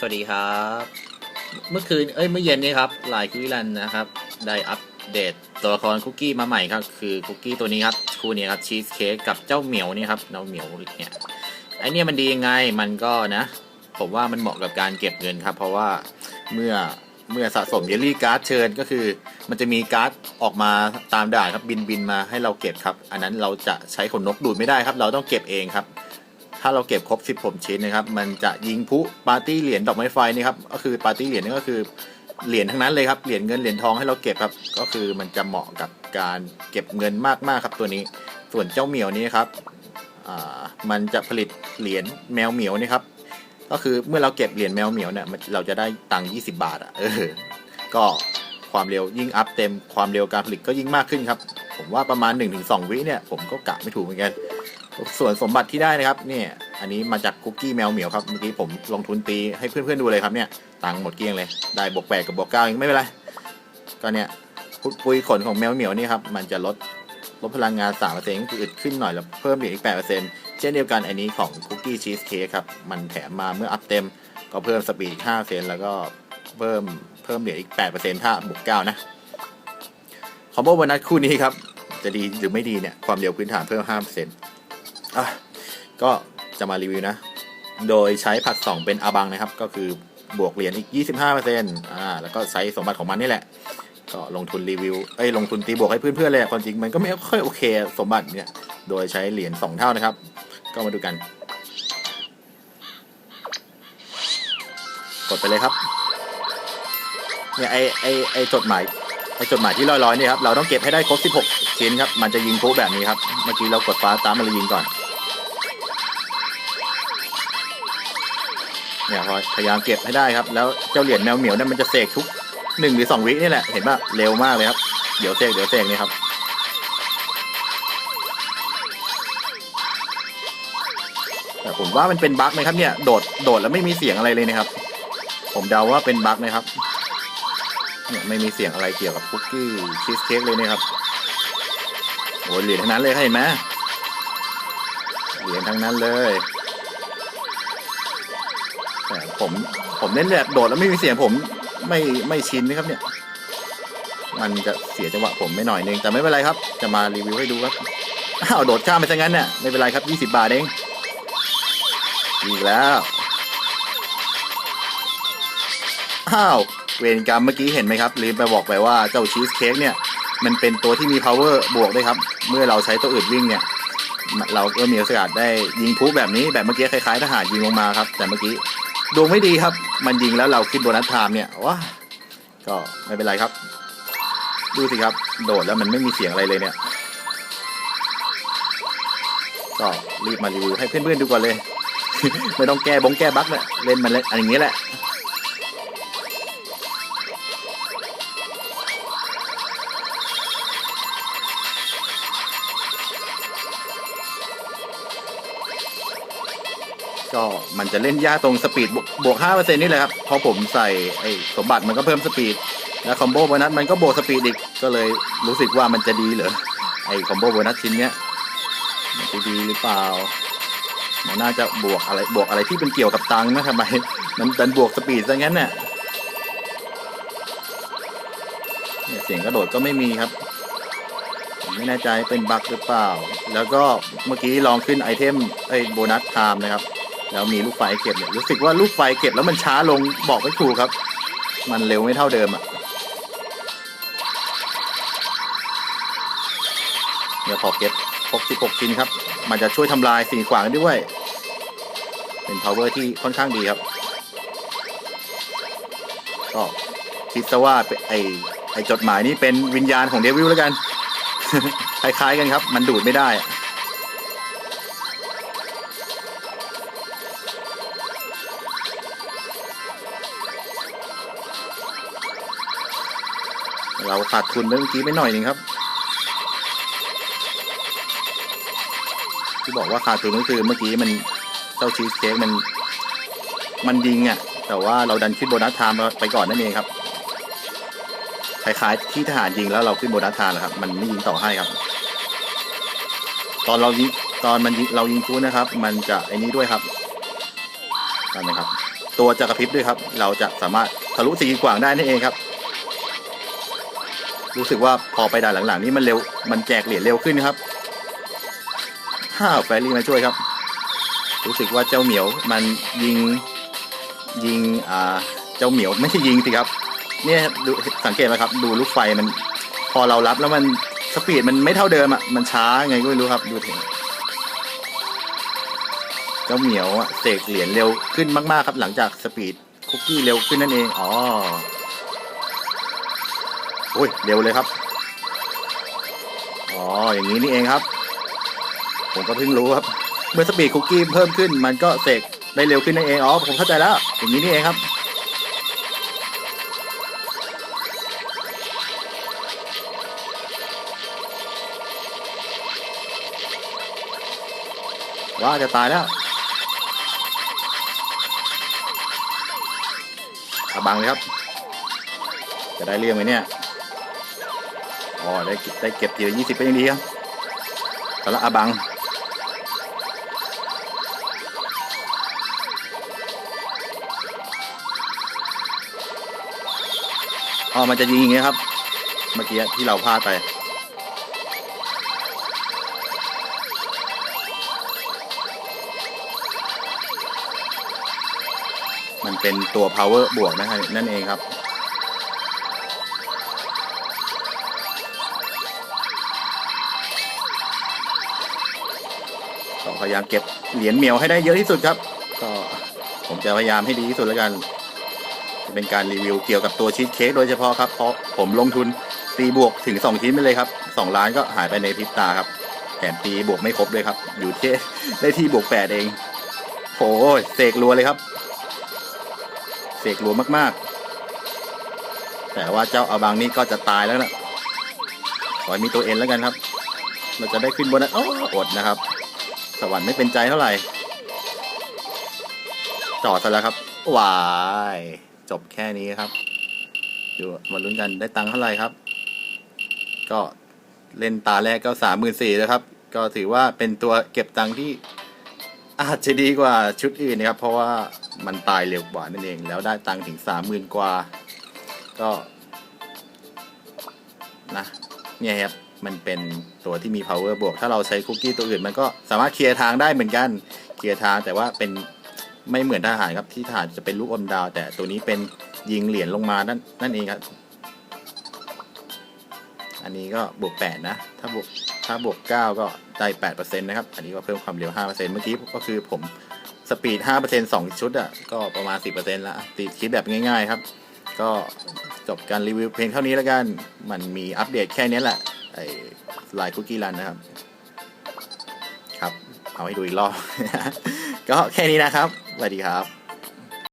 สวัสดีครับ เมื่อคืน เอ้ย เมื่อเย็นนี้ครับลายคุยรันนะครับ ได้อัปเดตตัวละครคุกกี้มาใหม่ครับ คือคุกกี้ตัวนี้ครับ คู่นี้ครับชีสเค้กกับเจ้าเหมียวนี่ครับเจ้าเหมียวเนี่ย ไอเนี่ยมันดียังไง มันก็นะ ผมว่ามันเหมาะกับการเก็บเงินครับ เพราะว่าเมื่อเมื่อสะสมเยลลี่การ์ดเชิญก็คือ มันจะมีการ์ดออกมาตามด่านครับบินบินมาให้เราเก็บครับ อันนั้นเราจะใช้ขนนกดูดไม่ได้ครับ เราต้องเก็บเองครับ ถ้าเราเก็บครบ10ผมชิ้นนะครับ มันจะยิงพลุปาร์ตี้เหรียญดอกไม้ไฟนี่ครับ ก็คือปาร์ตี้เหรียญนี่ก็คือเหรียญทั้งนั้นเลยครับ เหรียญเงินเหรียญทองให้เราเก็บครับ ก็คือมันจะเหมาะกับการเก็บเงินมากๆครับตัวนี้ ส่วนเจ้าเหมียวนี้ครับอ่ามันจะผลิตเหรียญแมวเหมียวนี่ครับ ก็คือเมื่อเราเก็บเหรียญแมวเหมียวเนี่ยมันเราจะได้ตังค์20 บาทอะ เออ ก็ความเร็วยิ่งอัพเต็มความเร็วการผลิตก็ยิ่งมากขึ้นครับ ผมว่าประมาณ 1-2 วิเนี่ยผมก็กะไม่ถูกเหมือนกัน ส่วนสมบัติที่ได้นะครับเนี่ยอันนี้มาจากคุกกี้แมวเหมียวครับเมื่อกี้ผมลงทุนตีให้เพื่อนๆดูเลยครับเนี่ยตังค์หมดเกลี้ยงเลยได้บวกแปดกับบวกเก้ายังไม่เป็นไรก็เนี่ยปุยขนของแมวเหมียวนี่ครับมันจะลดลดพลังงาน3%คืออึดขึ้นหน่อยแล้วเพิ่มเหรียญอีก8%เช่นเดียวกันอันนี้ของคุกกี้ชีสเค้กครับมันแถมมาเมื่ออัพเต็มก็เพิ่มสปีดอีก5%แล้วก็เพิ่มเพิ่มเหรียญอีก8%ถ้าบวก9นะคอมโบโบนัสคู่นี้ครับจะดีหรือไม่ดีเนี่ยความเร็วพื้นฐานเพิ่ม5%อ่ะก็จะมารีวิวนะ โดยใช้ผัด2เป็นอาบังนะครับ ก็คือบวกเหรียญอีก 25%อ่าแล้วก็ใช้สมบัติของมันนี่แหละ ก็ลงทุนรีวิวเอ้ยลงทุนตีบวกให้เพื่อนๆเลยความจริงมันก็ไม่ค่อยโอเคสมบัติเนี่ยโดยใช้เหรียญ2เท่านะครับ ก็มาดูกัน กดไปเลยครับเนี่ยไอไอไอจดหมายไอจดหมายที่ลอยๆเนี่ยครับเราต้องเก็บให้ได้ครบ 16 ชิ้นครับ มันจะยิงพลุแบบนี้ครับ เมื่อกี้เรากดฟ้าตามมันเลยยิงก่อน เนี่ยพอพยายามเก็บให้ได้ครับ แล้วเจ้าเหรียญแมวเหมียวเนี่ยมันจะเสกทุกหนึ่งหรือสองวินี่แหละ เห็นป่ะเร็วมากเลยครับ เดี๋ยวเสกเดี๋ยวเสกนี่ครับ แต่ผมว่ามันเป็นบั๊กนะครับเนี่ย โดด โดดแล้วไม่มีเสียงอะไรเลยนะครับ ผมเดาว่าเป็นบั๊กนะครับ เนี่ยไม่มีเสียงอะไรเกี่ยวกับคุกกี้ชีสเค้กเลยนะครับโอ้เหรียญทั้งนั้นเลยเห็นไหมเหรียญทั้งนั้นเลย ผมผมเล่นแบบโดดแล้วไม่มีเสียงผมไม่ไม่ชินนะครับเนี่ย มันจะเสียจังหวะผมไม่หน่อยนึงแต่ไม่เป็นไรครับ จะมารีวิวให้ดูครับอ้าวโดดข้ามไปซะงั้นเนี่ยไม่เป็นไรครับยี่สิบาทเองอีกแล้วอ้าวเวรกรรมเมื่อกี้เห็นไหมครับลืมไปบอกไปว่าเจ้าชีสเค้กเนี่ย มันเป็นตัวที่มี power บวกด้วยครับ เมื่อเราใช้ตัวอื่นวิ่งเนี่ย เราก็มีโอกาสได้ยิงพุแบบนี้แบบเมื่อกี้คล้ายๆทหารยิงลงมาครับ แต่เมื่อกี้ ดวงไม่ดีครับ มันยิงแล้วเรากินโบนัสไทม์เนี่ยว้าก็ไม่เป็นไรครับ ดูสิครับ โดดแล้วมันไม่มีเสียงอะไรเลยเนี่ย ก็รีบมารีวิวให้เพื่อนๆดูก่อนเลย ไม่ต้องแก้บงแก้บั๊กเลยเล่นมันเล่นอันอย่างนี้แหละ ก็มันจะเล่นยากตรงสปีดบวกห้าเปอร์เซ็นนี่แหละครับพอผมใส่ไอ้สมบัติมันก็เพิ่มสปีด แล้วคอมโบโบนัสมันก็บวกสปีดอีกก็เลยรู้สึกว่ามันจะดีเหรอไอ้คอมโบโบนัสชิ้นเนี้ยมันจะดีหรือเปล่า มันน่าจะบวกอะไรบวกอะไรที่เป็นเกี่ยวกับตังค์นะทำไม มันดันบวกสปีดซะงั้นเนี่ยเนี่ยเสียงกระโดดก็ไม่มีครับไม่แน่ใจเป็นบั๊กหรือเปล่า แล้วก็เมื่อกี้ลองขึ้นไอเทมไอโบนัสไทม์นะครับ แล้วมีลูกไฟเก็บเนี่ยรู้สึกว่าลูกไฟเก็บแล้วมันช้าลงบอกไม่ถูกครับ มันเร็วไม่เท่าเดิมอะเดี๋ยวพอเก็บ66ชิ้นครับ มันจะช่วยทำลายสิ่งขวางด้วย เป็น power ที่ค่อนข้างดีครับ ก็คิดซะว่าไอไอจดหมายนี้เป็นวิญญาณของเดวิลแล้วกัน คล้ายๆกันครับ มันดูดไม่ได้ เราขาดทุนเมื่อกี้ไปหน่อยนึงครับ ที่บอกว่าขาดทุนก็คือเมื่อกี้มันเจ้าชีสเค้กมันมันยิงอะ แต่ว่าเราดันขึ้นโบนัสไทม์ไปก่อนนั่นเองครับคล้ายๆที่ทหารยิงแล้วเราขึ้นโบนัสไทม์นะครับ มันไม่ยิงต่อให้ครับ ตอนเรายิงตอนมันเรายิงคูนะครับ มันจะไอ้นี้ด้วยครับตามไหมครับ ตัวจะกระพริบด้วยครับ เราจะสามารถทะลุสีกีดขวางได้นั่นเองครับ รู้สึกว่าพอไปด่านหลังๆ นี่มันเร็วมันแจกเหรียญเร็วขึ้นครับห้าแฟรี่มาช่วยครับ รู้สึกว่าเจ้าเหมียวมันยิงยิงอ่าเจ้าเหมียวไม่ใช่ยิงสิครับเนี่ยดูสังเกตไหมครับ ดูลูกไฟมัน พอเรารับแล้วมันสปีดมันไม่เท่าเดิมอะมันช้าไงก็ไม่รู้ครับ ดูเถึงเจ้าเหมียวอะเสกเหรียญเร็วขึ้นมากๆครับ หลังจากสปีดคุกกี้เร็วขึ้นนั่นเองอ๋อ อ้ยเร็วเลยครับ อ๋อ อย่างนี้นี่เองครับ ผมก็เพิ่งรู้ครับ เมื่อสปีดคุกกี้เพิ่มขึ้น มันก็เสกได้เร็วขึ้นนั่นเอง อ๋อ ผมเข้าใจแล้ว อย่างนี้นี่เองครับ ว่าจะตายแล้วอาบังเลยครับ จะได้เรื่องไหมเนี่ย อ๋อได้เก็บได้เก็บทีละยี่สิบก็ยังดีครับสำหรับอาบังอ๋อมันจะยิงอย่างเงี้ยครับ เมื่อกี้ที่เราพลาดไปมันเป็นตัว power บวกนะครับนั่นเองครับ พยายามเก็บเหรียญเหมียวให้ได้เยอะที่สุดครับ ก็ผมจะพยายามให้ดีที่สุดแล้วกันจะเป็นการรีวิวเกี่ยวกับตัวชีสเค้กโดยเฉพาะครับเพราะผมลงทุนตีบวกถึง 2 ชิ้นไปเลยครับ 2 ล้านก็หายไปในพริบตาครับแถมตีบวกไม่ครบเลยครับ อยู่ที่ได้ที่บวก 8 เองโอ้ยเสกรัวเลยครับ เสกรัวมากๆ แต่ว่าเจ้าอาบังนี่ก็จะตายแล้วนะขอให้มีตัวเอ็นแล้วกันครับ เราจะได้ขึ้นบนนั้นโอ้อดนะครับ สวรรค์ไม่เป็นใจเท่าไหร่จอดซะแล้วครับวายจบแค่นี้ครับดูมาลุ้นกันได้ตังค์เท่าไหร่ครับ ก็เล่นตาแรกก็สามหมื่นสี่แล้วครับ ก็ถือว่าเป็นตัวเก็บตังค์ที่อาจจะดีกว่าชุดอื่นนะครับ เพราะว่ามันตายเร็วกว่านั่นเอง แล้วได้ตังค์ถึงสามหมื่นกว่า ก็นะเนี่ยครับ มันเป็นตัวที่มี power บวก ถ้าเราใช้คุกกี้ตัวอื่น มันก็สามารถเคลียร์ทางได้เหมือนกัน เคลียร์ทางแต่ว่าเป็นไม่เหมือนทหารครับที่ทหารจะเป็นลูกอมดาว แต่ตัวนี้เป็นยิงเหรียญลงมานั่นนั่นเองครับ อันนี้ก็บวกแปดนะ ถ้าบวกถ้าบวกเก้าก็ได้แปดเปอร์เซ็นต์นะครับ อันนี้ก็เพิ่มความเร็วห้าเปอร์เซ็นต์เมื่อกี้ก็คือผมสปีดห้าเปอร์เซ็นต์สองชุดอะ ก็ประมาณสิบเปอร์เซ็นต์ละตีคิดแบบง่าย ๆ ครับ ก็จบการรีวิวเพลงเท่านี้แล้วกัน มันมีอัปเดตแค่นี้แหละ ไอ้ลายคุกกี้รันนะครับ ครับ เอาให้ดูอีกรอบ ก็แค่นี้นะครับสวัสดีครับ